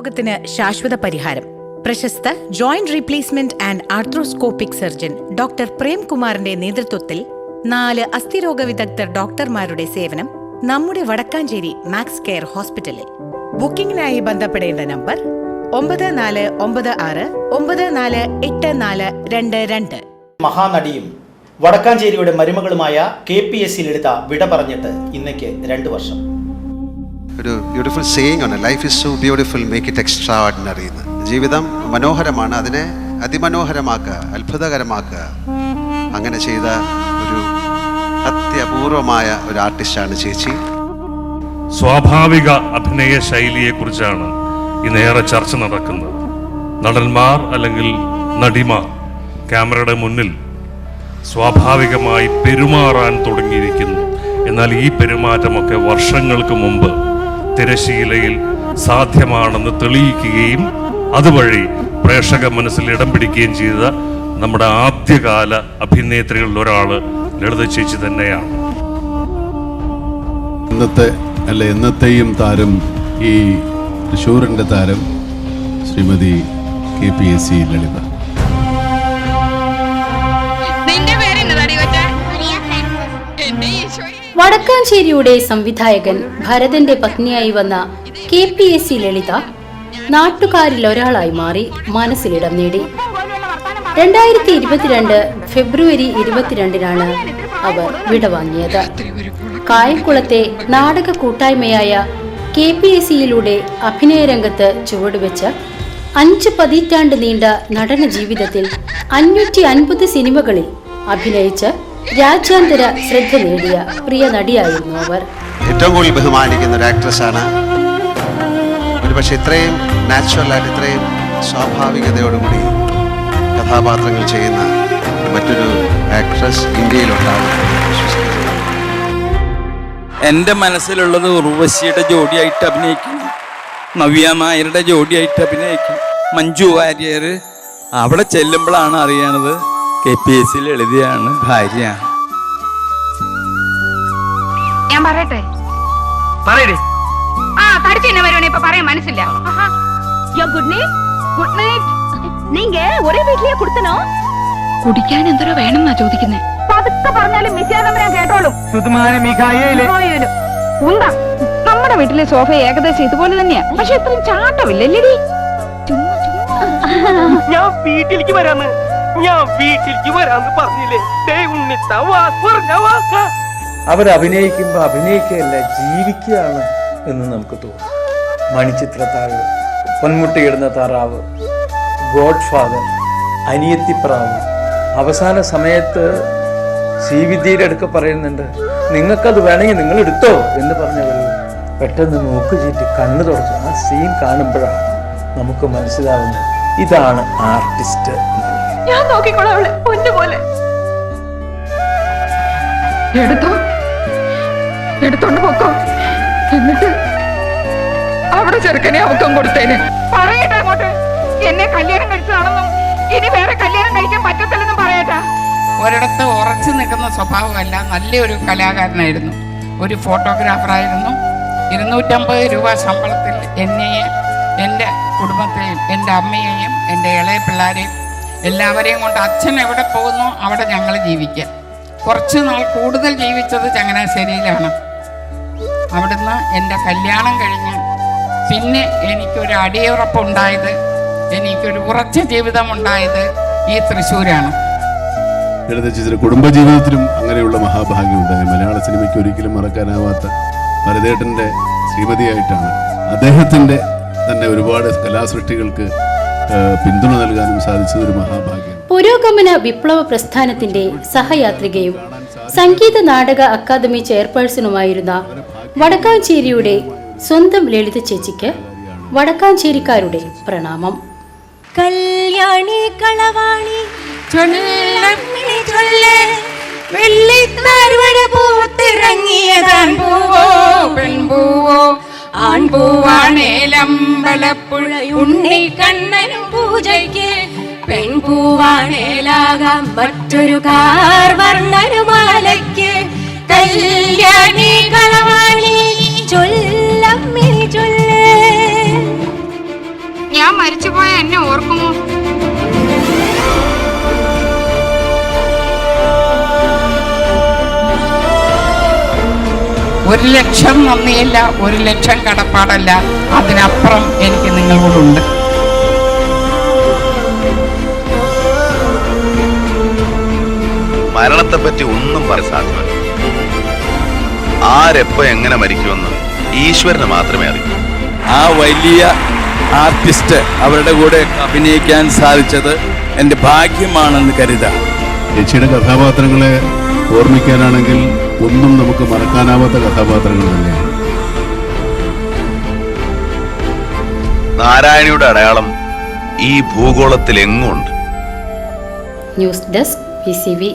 രോഗത്തിന് ശാശ്വത പരിഹാരം. പ്രശസ്ത joint replacement and arthroscopic surgeon doctor പ്രേംകുമാറിന്റെ നേതൃത്വത്തിൽ നാല് അസ്ഥിരോഗ വിദഗ്ധർ ഡോക്ടർമാരുടെ സേവനം നമ്മുടെ വടക്കാഞ്ചേരി മാക്സ് കെയർ ഹോസ്പിറ്റലിൽ. ബുക്കിംഗിനായി ബന്ധപ്പെടേണ്ട നമ്പർ ഒമ്പത് നാല് ഒമ്പത് ആറ് ഒമ്പത് നാല് എട്ട് നാല് രണ്ട് രണ്ട്. മഹാനടിയും വടക്കാഞ്ചേരിയുടെ മരുമകളുമായ K P S C Lalitha വിട പറഞ്ഞിട്ട് ഇന്നേക്ക് രണ്ട് വർഷം. ഒരു ബ്യൂട്ടിഫുൾ സേയിങ് ആണ് life is so beautiful make it extraordinary എന്ന് ജീവിതം മനോഹരമാണ്. അതിനെ അതിമനോഹരമാക്കുക അത്ഭുതകരമാക്കുക. അങ്ങനെ ചെയ്ത ഒരു അത്യപൂർവമായ ഒരു ആർട്ടിസ്റ്റാണ് ചേച്ചി. സ്വാഭാവിക അഭിനയ ശൈലിയെക്കുറിച്ചാണ് ഇന്നേറെ ചർച്ച നടക്കുന്നത്. നടന്മാർ അല്ലെങ്കിൽ നടിമാർ ക്യാമറയുടെ മുന്നിൽ സ്വാഭാവികമായി പെരുമാറാൻ തുടങ്ങിയിരിക്കുന്നു. എന്നാൽ ഈ പെരുമാറ്റമൊക്കെ വർഷങ്ങൾക്ക് മുമ്പ് തിരശീലയിൽ സാധ്യമാണെന്ന് തെളിയിക്കുകയും അതുവഴി പ്രേക്ഷക മനസ്സിൽ ഇടം പിടിക്കുകയും ചെയ്ത നമ്മുടെ ആദ്യകാല അഭിനേത്രികളിൽ ഒരാൾ ലളിത ചേച്ചി തന്നെയാണ്. ഇന്നത്തെ അല്ല എന്നത്തെയും താരം ഈ തൃശ്ശൂരിന്റെ താരം Shrimati K P S C Lalitha. വടക്കാഞ്ചേരിയുടെ സംവിധായകൻ ഭരതന്റെ പത്നിയായി വന്ന K P S C Lalitha നാട്ടുകാരിൽ ഒരാളായി മാറി മനസ്സിലിടം നേടി. രണ്ടായിരത്തി ഇരുപത്തിരണ്ട് ഫെബ്രുവരി ഇരുപത്തിരണ്ടിനാണ് അവർ വിടവാങ്ങിയത്. കായംകുളത്തെ നാടക കൂട്ടായ്മയായ കെ പി എസ് സിയിലൂടെ അഭിനയരംഗത്ത് ചുവടുവെച്ച് അഞ്ച് പതിറ്റാണ്ട് നീണ്ട നടന ജീവിതത്തിൽ അഞ്ഞൂറ്റി അൻപത് സിനിമകളിൽ അഭിനയിച്ച് രാജ്യാന്തര ശ്രദ്ധ നേടിയ പ്രിയ നടിയായിരുന്നു അവർ. ഏറ്റവും കൂടുതൽ ബഹുമാനിക്കുന്ന ഒരു ആക്ട്രസ്സാണ് ഒരുപക്ഷെ ഇത്രയും നാച്ചുറൽ നാച്ചുറലായിട്ട് ഇത്രയും സ്വാഭാവികതയോടുകൂടി കഥാപാത്രങ്ങൾ ചെയ്യുന്ന മറ്റൊരു ആക്ട്രസ് ഇന്ത്യയിലുണ്ടാവും. വിശ്വസിക്കുന്നു എന്റെ മനസ്സിലുള്ളത് ഉർവശിയുടെ ജോഡിയായിട്ട് അഭിനയിക്കണം നവ്യ നായരുടെ ജോഡിയായിട്ട് അഭിനയിക്കണം മഞ്ജു വാര്യർ അവിടെ ചെല്ലുമ്പോഴാണ് അറിയണത് കെ പി എസ് സിയിൽ എഴുതിയാണ് ഭാര്യ. ഞാൻ പറയട്ടെ? പറയടേ. ആ തടിച്ച് എന്നെ വരുവാണെ ഇപ്പൊ പറയാൻ മനസ്സില്ല. ഗുഡ് നൈറ്റ് ഒരേ വീട്ടിലേ കൊടുത്തനോ? കുടിക്കാൻ വേണമെന്നാ ചോദിക്കുന്നേ. പതുക്കെ പറഞ്ഞാലും കേട്ടോളും. നമ്മുടെ വീട്ടിലെ സോഫ ഏകദേശം ഇതുപോലെ തന്നെയാ. പക്ഷെ ഇത്രയും ചാട്ടമില്ലല്ലേ ഞാൻ വീട്ടിലേക്ക് വരാമെന്ന് ഞാൻ വീട്ടിലേക്ക് വരാന്ന് പറഞ്ഞില്ലേ? അവരഭിനയിക്കുമ്പോ അഭിനയിക്കുകയല്ല ജീവിക്കുകയാണ് എന്ന് നമുക്ക് തോന്നും. മണിച്ചിത്രത്താഴ് പൊന്മുട്ടയിടുന്ന താറാവ് ഗോഡ് ഫാദർ അനിയത്തിപ്രാവ്. അവസാന സമയത്ത് സി വിദ്യയുടെ അടുക്ക പറയുന്നുണ്ട് നിങ്ങൾക്കത് വേണമെങ്കിൽ നിങ്ങൾ എടുത്തോ? എന്ന് പറഞ്ഞവർ പെട്ടെന്ന് മൂക്ക് ചീറ്റി കണ്ണു തുടച്ചു ആ സീൻ കാണുമ്പോഴാണ് നമുക്ക് മനസ്സിലാവുന്നത്. ഇതാണ് ആർട്ടിസ്റ്റ് ഞാൻ നോക്കിക്കോളാം അവളെ പൊന്നു പോലെ. എടുത്തോ? എടുത്തോണ്ട് പോക്കോ. എന്നിട്ട് അവിടെ ചെറുക്കനെ അവക്കം കൊടുത്തേനെ. പറയട്ടെ അങ്ങോട്ട്. എന്നെ കല്യാണം കഴിച്ചതാണെന്നും ഇനി വേറെ കല്യാണം കഴിക്കാൻ പറ്റത്തില്ലെന്നും പറയട്ടെ. ഒരിടത്ത് ഉറച്ചു നിൽക്കുന്ന സ്വഭാവമല്ല നല്ലൊരു കലാകാരനായിരുന്നു. ഒരു ഫോട്ടോഗ്രാഫറായിരുന്നു. ഇരുന്നൂറ്റമ്പത് രൂപ ശമ്പളത്തിൽ എന്നെയും എന്റെ കുടുംബത്തെയും എന്റെ അമ്മയെയും എന്റെ ഇളയ പിള്ളേരെയും എല്ലാവരെയും കൊണ്ട് അച്ഛൻ എവിടെ പോകുന്നു അവിടെ ഞങ്ങൾ ജീവിക്കുക കുറച്ച് നാൾ കൂടുതൽ ജീവിച്ചത് ചങ്ങനാശ്ശേരിയിലാണ്. അവിടുന്ന് എന്റെ കല്യാണം കഴിഞ്ഞ് പിന്നെ എനിക്കൊരു അടിയുറപ്പുണ്ടായത് എനിക്കൊരു ഉറച്ച ജീവിതമുണ്ടായത് ഈ തൃശ്ശൂരാണ്. കുടുംബജീവിതത്തിലും അങ്ങനെയുള്ള മഹാഭാഗ്യം ഉണ്ടായി മലയാള സിനിമയ്ക്ക് ഒരിക്കലും മറക്കാനാവാത്ത ഭരതേട്ടന്റെ ശ്രീമതിയായിട്ടാണ്. അദ്ദേഹത്തിന്റെ തന്നെ ഒരുപാട് കലാസൃഷ്ടികൾക്ക് പിന്തുണ നൽകാനും സാധിച്ചത് ഒരു മഹാഭാഗ്യം. പുരോഗമന വിപ്ലവ പ്രസ്ഥാനത്തിന്റെ സഹയാത്രികയും സംഗീത നാടക അക്കാദമി ചെയർപേഴ്സണുമായിരുന്ന വടക്കാഞ്ചേരിയുടെ സ്വന്തം ലളിത ചേച്ചിക്ക് വടക്കാഞ്ചേരിക്കാരുടെ പ്രണാമം. കല്യാണി കളവാണി പൂത്തിറങ്ങിയതാൻ പൂവോ പെൺപൂവോ ആൺപൂവാണേലമ്പലപ്പുഴ ഉണ്ണി കണ്ണനും പൂജയ്ക്ക് പെൺപൂവാണേലാകാം മറ്റൊരു കാർ വർണനുമാലയ്ക്ക്. കല്യാണി കളവാണി ചൊല്ല. ചൊല്ല് മരിച്ചുപോയ എന്നെ ഓർക്കുമോ? ഒരു ലക്ഷം നന്ദിയില്ല ഒരു ലക്ഷം കടപ്പാടല്ല. അതിനപ്പുറം എനിക്ക് നിങ്ങളോടുണ്ട്. മരണത്തെ പറ്റി ഒന്നും പറയാൻ സാധ്യമല്ല. ആരെപ്പോ എങ്ങനെ മരിക്കുമെന്ന് ഈശ്വരന് മാത്രമേ അറിയൂ. ആ വലിയ ആർട്ടിസ്റ്റ് അവരുടെ കൂടെ അഭിനയിക്കാൻ സാധിച്ചത് എന്റെ ഭാഗ്യമാണെന്ന് കരുതാം. ചേച്ചിയുടെ കഥാപാത്രങ്ങളെ ഓർമ്മിക്കാനാണെങ്കിൽ ഒന്നും നമുക്ക് മറക്കാനാവാത്ത കഥാപാത്രങ്ങൾ തന്നെയാണ്. നാരായണിയുടെ അടയാളം ഈ ഭൂഗോളത്തിൽ എങ്ങും ഉണ്ട് news desk P C V.